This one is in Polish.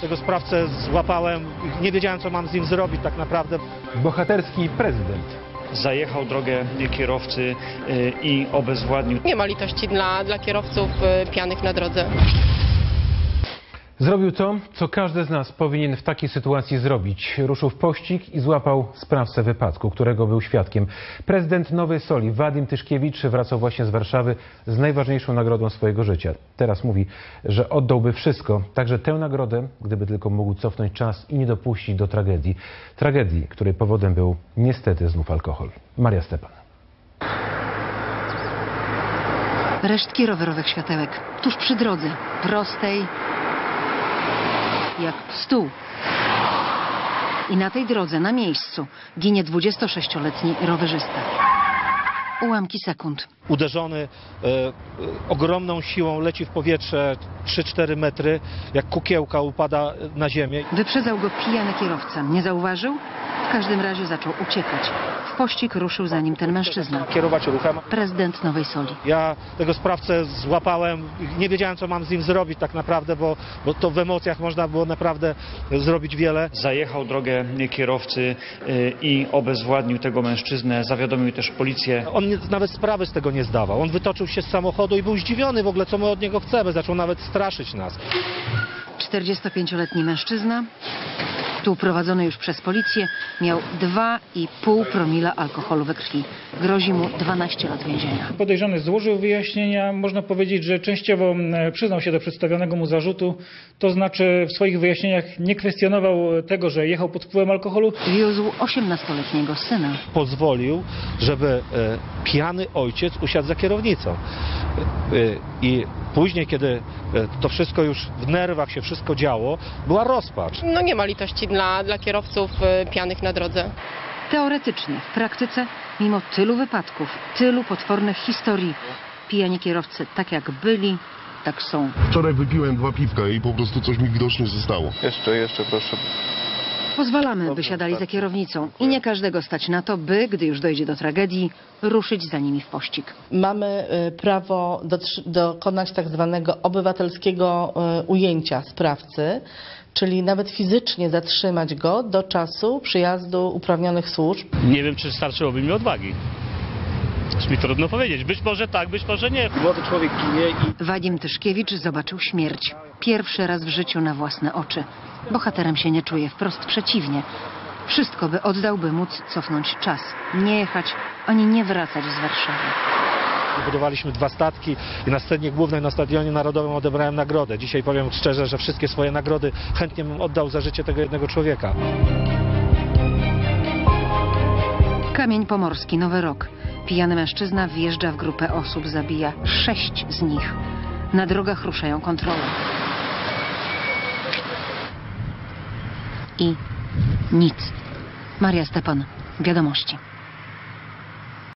tego sprawcę złapałem. Nie wiedziałem, co mam z nim zrobić tak naprawdę. Bohaterski prezydent. zajechał drogę kierowcy y, i obezwładnił. Nie ma litości dla, dla kierowców y, pijanych na drodze. Zrobił to, co każdy z nas powinien w takiej sytuacji zrobić. Ruszył w pościg i złapał sprawcę wypadku, którego był świadkiem. Prezydent Nowej Soli, Wadim Tyszkiewicz, wracał właśnie z Warszawy z najważniejszą nagrodą swojego życia. Teraz mówi, że oddałby wszystko, także tę nagrodę, gdyby tylko mógł cofnąć czas i nie dopuścić do tragedii. Tragedii, której powodem był niestety znów alkohol. Maria Stepan. Resztki rowerowych światełek. Tuż przy drodze. Prostej. Jak stół. I na tej drodze, na miejscu, ginie 26-letni rowerzysta. Ułamki sekund. Uderzony e, e, ogromną siłą leci w powietrze 3-4 metry, jak kukiełka upada na ziemię. Wyprzedzał go pijany kierowca. Nie zauważył? W każdym razie zaczął uciekać. W pościg ruszył za nim ten mężczyzna. Kierować ruchem. Prezydent Nowej Soli. Ja tego sprawcę złapałem, nie wiedziałem co mam z nim zrobić tak naprawdę, bo, bo to w emocjach można było naprawdę zrobić wiele. Zajechał drogę kierowcy y, i obezwładnił tego mężczyznę. Zawiadomił też policję. On nie, nawet sprawy z tego nie zdawał. On wytoczył się z samochodu i był zdziwiony w ogóle co my od niego chcemy. Zaczął nawet straszyć nas. 45-letni mężczyzna, tu prowadzony już przez policję, miał 2,5 promila alkoholu we krwi. Grozi mu 12 lat więzienia. Podejrzany złożył wyjaśnienia. Można powiedzieć, że częściowo przyznał się do przedstawionego mu zarzutu. To znaczy w swoich wyjaśnieniach nie kwestionował tego, że jechał pod wpływem alkoholu. Wiózł 18-letniego syna. Pozwolił, żeby e, pijany ojciec usiadł za kierownicą. E, I później, kiedy e, to wszystko już w nerwach się wszystko działo, była rozpacz. No nie ma litości dla, dla kierowców y, pijanych na drodze. Teoretycznie, w praktyce, mimo tylu wypadków, tylu potwornych historii, pijani kierowcy tak jak byli, tak są. Wczoraj wypiłem dwa piwka i po prostu coś mi widocznie zostało. Jeszcze, jeszcze proszę. Pozwalamy, by siadali za kierownicą i nie każdego stać na to, by, gdy już dojdzie do tragedii, ruszyć za nimi w pościg. mamy y, prawo dokonać tak zwanego obywatelskiego y, ujęcia sprawcy, czyli nawet fizycznie zatrzymać go do czasu przyjazdu uprawnionych służb. Nie wiem, czy starczyłoby mi odwagi. Mi trudno powiedzieć. Być może tak, być może nie. Młody człowiek ginie i Wadim Tyszkiewicz zobaczył śmierć. Pierwszy raz w życiu na własne oczy. Bohaterem się nie czuje, wprost przeciwnie. Wszystko by oddał, by móc cofnąć czas. Nie jechać, ani nie wracać z Warszawy. budowaliśmy dwa statki i na scenie głównej na Stadionie Narodowym odebrałem nagrodę. Dzisiaj powiem szczerze, że wszystkie swoje nagrody chętnie bym oddał za życie tego jednego człowieka. Kamień Pomorski, Nowy Rok. Pijany mężczyzna wjeżdża w grupę osób, zabija sześć z nich. Na drogach ruszają kontrole. I nic. Maria Stepan, Wiadomości.